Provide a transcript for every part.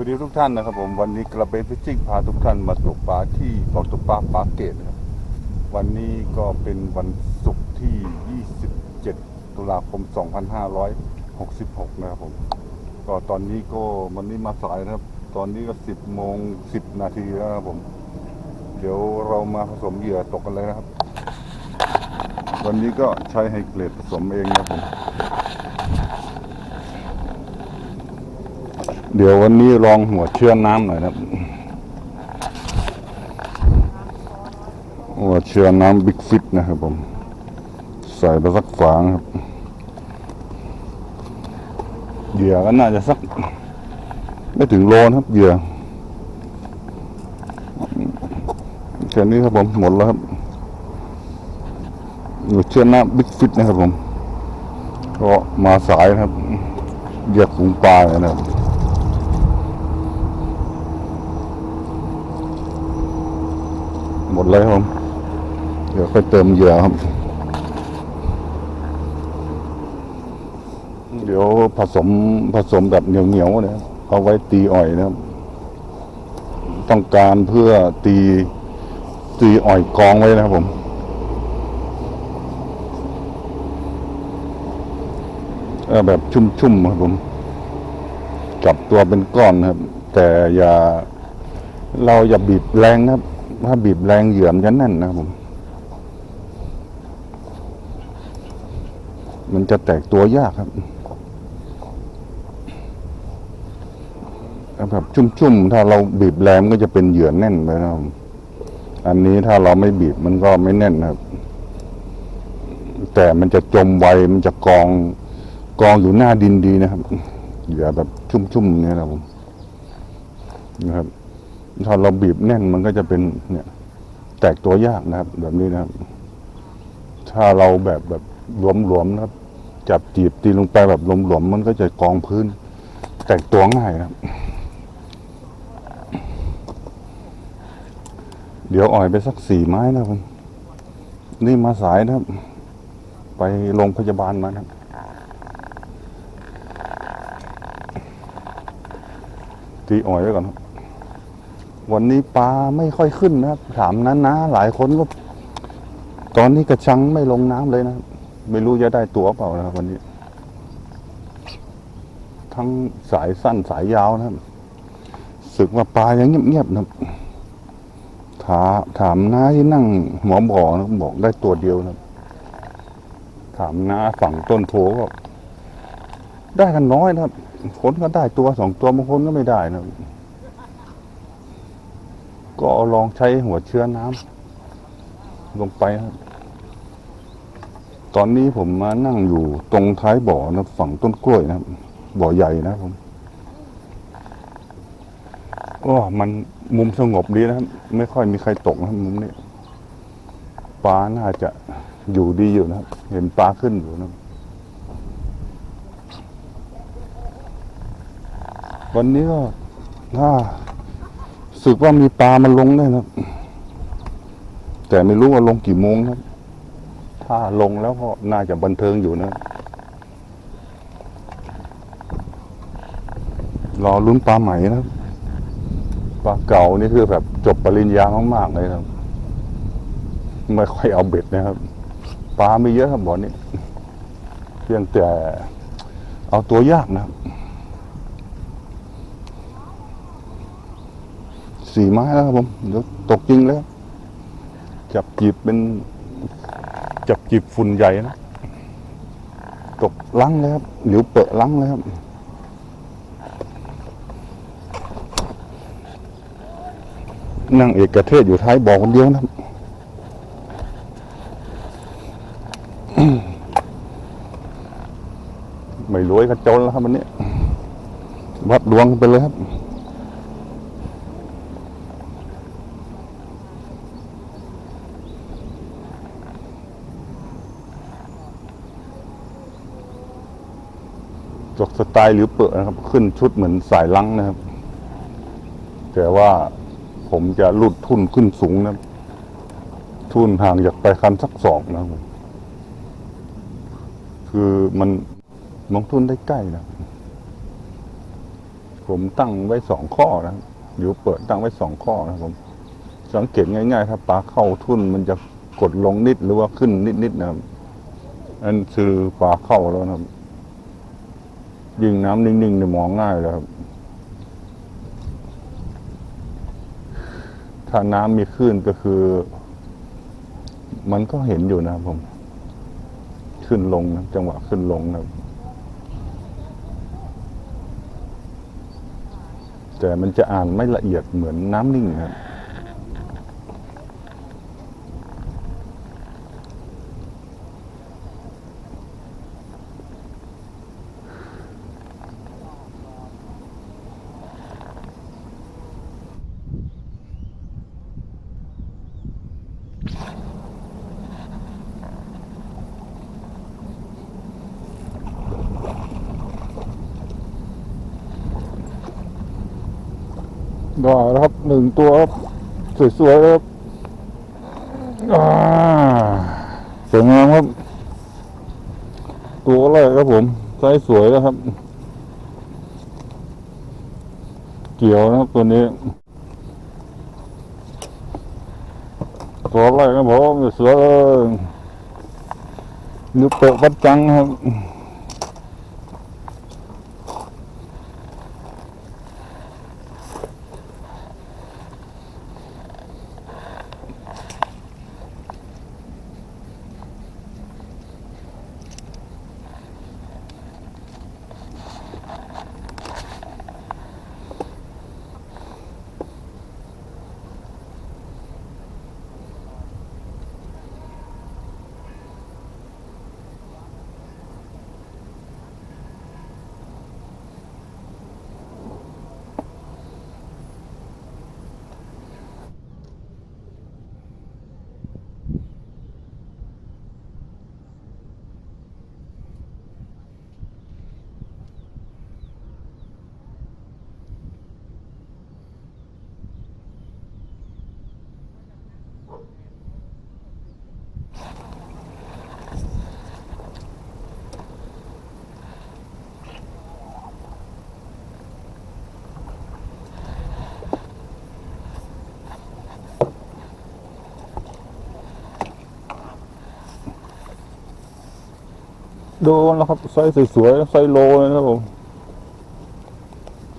วัสดีทุกท่านนะครับผมวันนี้กระเบนฟิชชิ่งพาทุกท่านมาตกปลาที่บ่อตกปลาปาเกตนะครับวันนี้ก็เป็นวันศุกร์ที่ 27 ตุลาคม 2566 นะครับผมก็ตอนนี้ก็วันนี้มาสายนะครับ ตอนนี้ก็ 10โมง10 นาทีแล้วนะครับผม เดี๋ยวเรามาผสมเหยื่อตกกันเลยนะครับ วันนี้ก็ใช้ไฮเกรดผสมเองนะครับผม เดี๋ยววันนี้ลองหัวเชื้อน้ำหน่อยนะครับหัวเชื้อน้ำบิ๊กฟิตนะครับผม ใส่ไปสักฝางครับเหยื่อก็น่าจะสัก ไม่ถึงโลนะครับเหยื่อแค่นี้ครับผมหมดแล้วครับหัวเชื้อน้ำบิ๊กฟิตนะครับผม ก็มาสายนะครับเหยียกฝูงปลาเลยนะครับ มดเลยครับ เดี๋ยวค่อยเติมเหยื่อครับ เดี๋ยวผสมผสมแบบเหนียวเหนียวๆนะเอาไว้ตีอ่อยนะครับ ต้องการเพื่อตีตีอ่อยกองไว้นะครับผมแบบชุ่มๆครับผมจับตัวเป็นก้อนครับ แต่อย่าเราอย่าบีบแรงนะครับ ถ้าบีบแรงเหยื่อมจะแน่นนะครับผม มันจะแตกตัวยากครับแบบชุ่มๆ ถ้าเราบีบแรงมันก็จะเป็นเหยื่อแน่นไปนะครับอันนี้ถ้าเราไม่บีบมันก็ไม่แน่นนะครับ แต่มันจะจมไวมันจะกองกองอยู่หน้าดินดีนะครับ เหยื่อแบบชุ่มๆเนี่ยนะผมนะครับ ถ้าเราบีบแน่นมันก็จะเป็นเนี่ย แตกตัวยากนะครับ แบบนี้นะครับ ถ้าเราแบบแบบหลวมๆนะครับ จับจีบตีลงไปแบบหลวมๆมันก็จะกองพื้น แตกตัวง่ายนะครับ เดี๋ยวอ่อยไปสักสี่ไม้นะครับนี่มาสายนะครับ ไปโรงพยาบาลมานะครับตีอ่อยไว้ก่อนครับ วันนี้ปลาไม่ค่อยขึ้นนะถามนั้นนะ หลายคนก็ ตอนนี้กระชังไม่ลงน้ำเลยนะ ไม่รู้จะได้ตัวเปล่านะครับวันนี้ ทั้งสายสั้นสายยาวนะสึกว่าปลายังเงียบๆนะถาถามน้าที่นั่งหัวบ่อนะบอกได้ตัวเดียวนะถามน้าฝั่งต้นโพก็ได้กันน้อยนะครับคนก็ได้ตัวสองตัวบางคนก็ไม่ได้นะ ก็ลองใช้หัวเชื้อน้ำลงไปครับ ตอนนี้ผมมานั่งอยู่ตรงท้ายบ่อนะฝั่งต้นกล้วยนะครับบ่อใหญ่นะครับผมก็มันมุมสงบดีนะครับ ไม่ค่อยมีใครตกนะมุมนี้ปลาน่าจะอยู่ดีอยู่นะครับ เห็นปลาขึ้นอยู่นะวันนี้ก็ถ้า สึกว่ามีปลามันลงได้นะครับ แต่ไม่รู้ว่าลงกี่โมงครับ ถ้าลงแล้วก็น่าจะบันเทิงอยู่นะรอลุ้นปลาใหม่นะปลาเก่านี่คือแบบจบปริญญามากๆเลยครับ ไม่ค่อยเอาเบ็ดนะครับ ปลาไม่เยอะครับบ่อนี้เพียงแต่เอาตัวยากนะครับ สี่ไม้แล้วครับผมเดี๋ยวตกจริงแล้วจับจีบเป็นจับจีบฝุ่นใหญ่นะ ตกลังเลยครับหลิวเปะลังเลยครับนั่งเอกเทศอยู่ท้ายบ่อคนเดียวนะไม่รวยก็จนแล้วครับวันนี้ วัดดวงไปเลยครับ จกสไตล์หรือเปอะนะครับ ขึ้นชุดเหมือนสายลังนะครับ แต่ว่าผมจะลุดทุนขึ้นสูงนะทุนห่างจากไปคันสักสองนะครับผมคือมันมองทุนได้ใกล้นะ ผมตั้งไว้สองข้อนะครับอยู่เปิดตั้งไว้สองข้อนะผม สังเกตง่ายๆถ้าปลาเข้าทุ่นมันจะกดลงนิดหรือว่าขึ้นนิดๆนะครับอันคือปลาเข้าแล้วนะครับ ยิงน้ำนิ่งๆเนี่ยมองง่ายเลยครับ ถ้าน้ำมีคลื่นก็คือ มันก็เห็นอยู่นะครับผม ขึ้นลงนะจังหวะขึ้นลงนะครับ แต่มันจะอ่านไม่ละเอียดเหมือนน้ำนิ่งนะครับ ได้แล้วครับหนึ่งตัวครับสวยๆครับอ่าสวยงามครับ ตัวแรกครับผมไซส์สวยแล้วครับ เกี่ยวนะครับตัวนี้ตัวแรกครับผมสวยเลยนิ้วเปะวัดจังครับ โดนแล้วครับไซส์สวยๆไซส์โลนะครับผม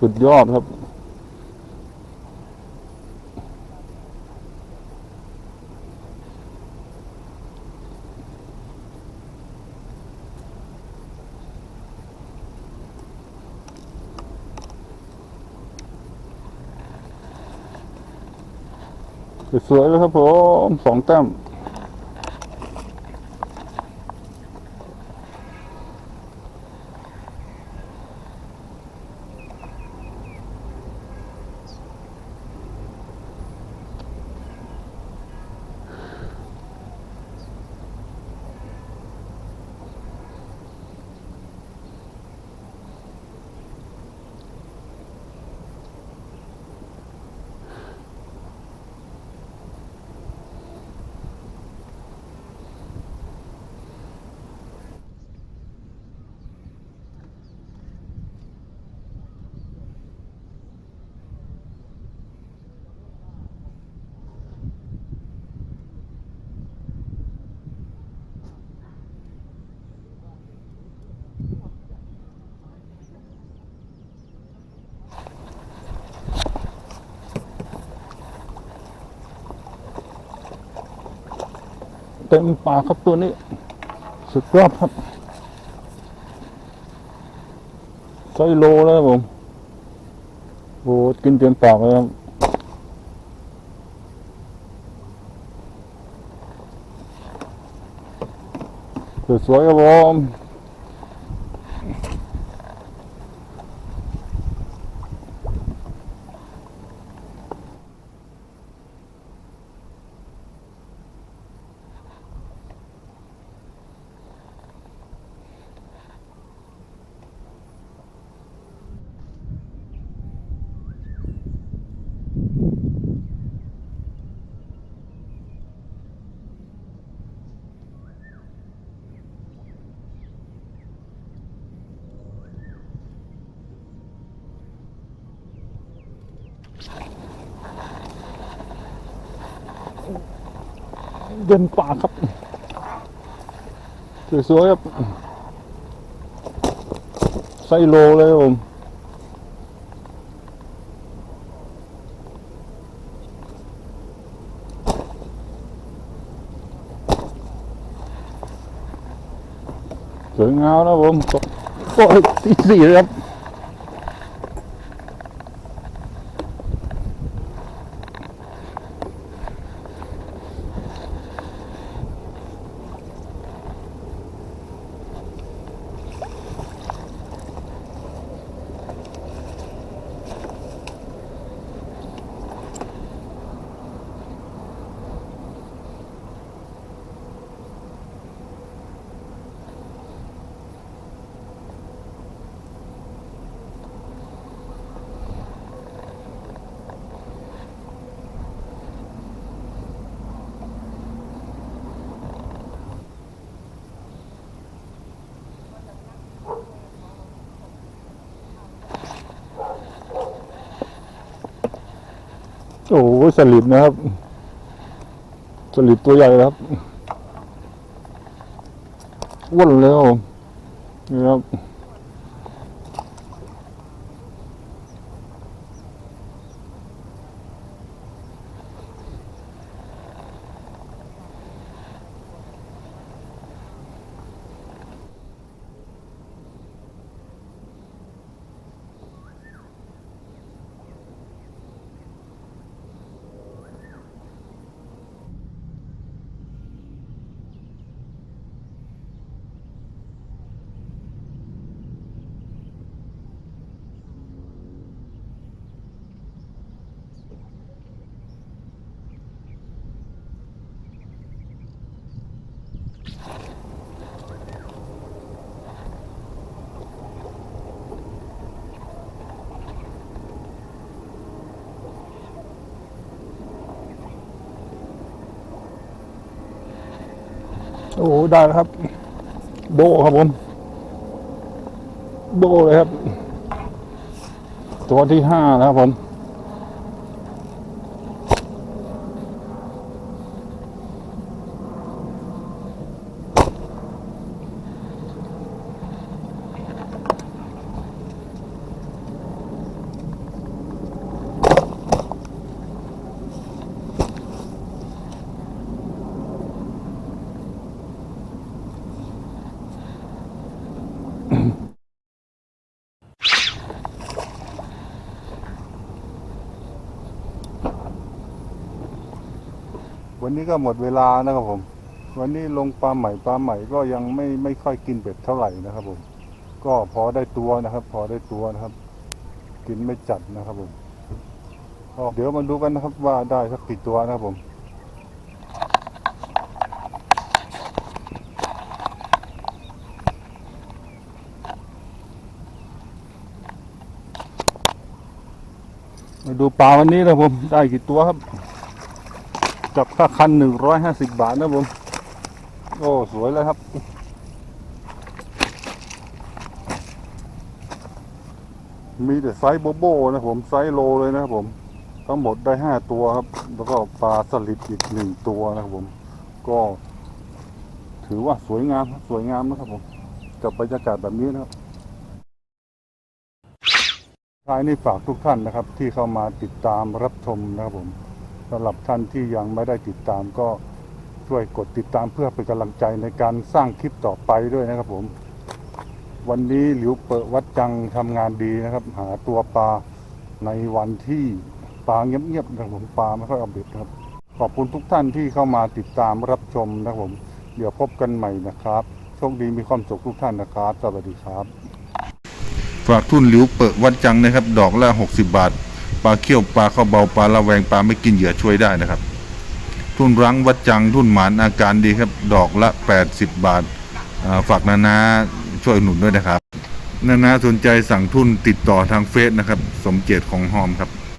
สุดยอดครับ สวยๆเลยครับผมสองแต้ม เต็มปากครับตัวนี้ สุดยอดครับไซโลแล้วผมโอ้กินเต็มปากเลยครับสวยครับผม เดินป่าครับ สวยๆครับไซโลเลยครับผมสวยงามนะผมตกโอ้ยที่สี่เลยครับ โอ้โหสลิดนะครับ สลิดตัวใหญ่ครับอ้วนเลยครับผมนี่ครับ โอ้โหได้แล้วครับ โดครับผม โดเลยครับ ตัวที่ห้านะครับผม วันนี้ก็หมดเวลานะครับผม วันนี้ลงปลาใหม่ปลาใหม่ก็ยังไม่ไม่ค่อยกินเบ็ดเท่าไหร่นะครับผม ก็พอได้ตัวนะครับ พอได้ตัวนะครับ กินไม่จัดนะครับผมเดี๋ยวมาดูกันนะครับว่าได้สักกี่ตัวนะครับผม ดูปลาวันนี้นะผมได้กี่ตัวครับ จับค่าคันหนึ่งร้อยห้าสิบบาทนะผม โอ้สวยเลยครับ มีแต่ไซส์โบโบนะผมไซส์โลเลยนะครับผม ทั้งหมดได้ห้าตัวครับ แล้วก็ปลาสลิดอีกหนึ่งตัวนะครับผม ก็ ถือว่าสวยงามสวยงามนะครับผม กับบรรยากาศแบบนี้นะครับ ท้ายนี้ฝากทุกท่านนะครับ ที่เข้ามาติดตามรับชมนะครับผมสำหรับท่านที่ยังไม่ได้ติดตามก็ช่วยกดติดตามเพื่อเป็นกำลังใจในการสร้างคลิปต่อไปด้วยนะครับผม วันนี้หลิวเปิดวัดจังทำงานดีนะครับ หาตัวปลาในวันที่ปลาเงียบๆนะครับผมปลาไม่ค่อยอาเบ็ดนะครับ ขอบคุณทุกท่านที่เข้ามาติดตามรับชมนะครับผม เดี๋ยวพบกันใหม่นะครับโชคดีมีความสุขทุกท่านนะครับ สวัสดีครับ ฝากทุ่นหลิวเปิดวัดจังนะครับ ดอกละ 60 บาท ปลาเขี้ยวปลาข้าวเบาปลาละแวงปลาไม่กินเหยื่อช่วยได้นะครับ ทุ่นรังวัดจังทุ่นหมานอาการดีครับ ดอกละ 80 บาทอ่าฝากนานาช่วยหนุนด้วยนะครับ นานาสนใจสั่งทุ่นติดต่อทางเฟซนะครับ สมเจตของหอมครับ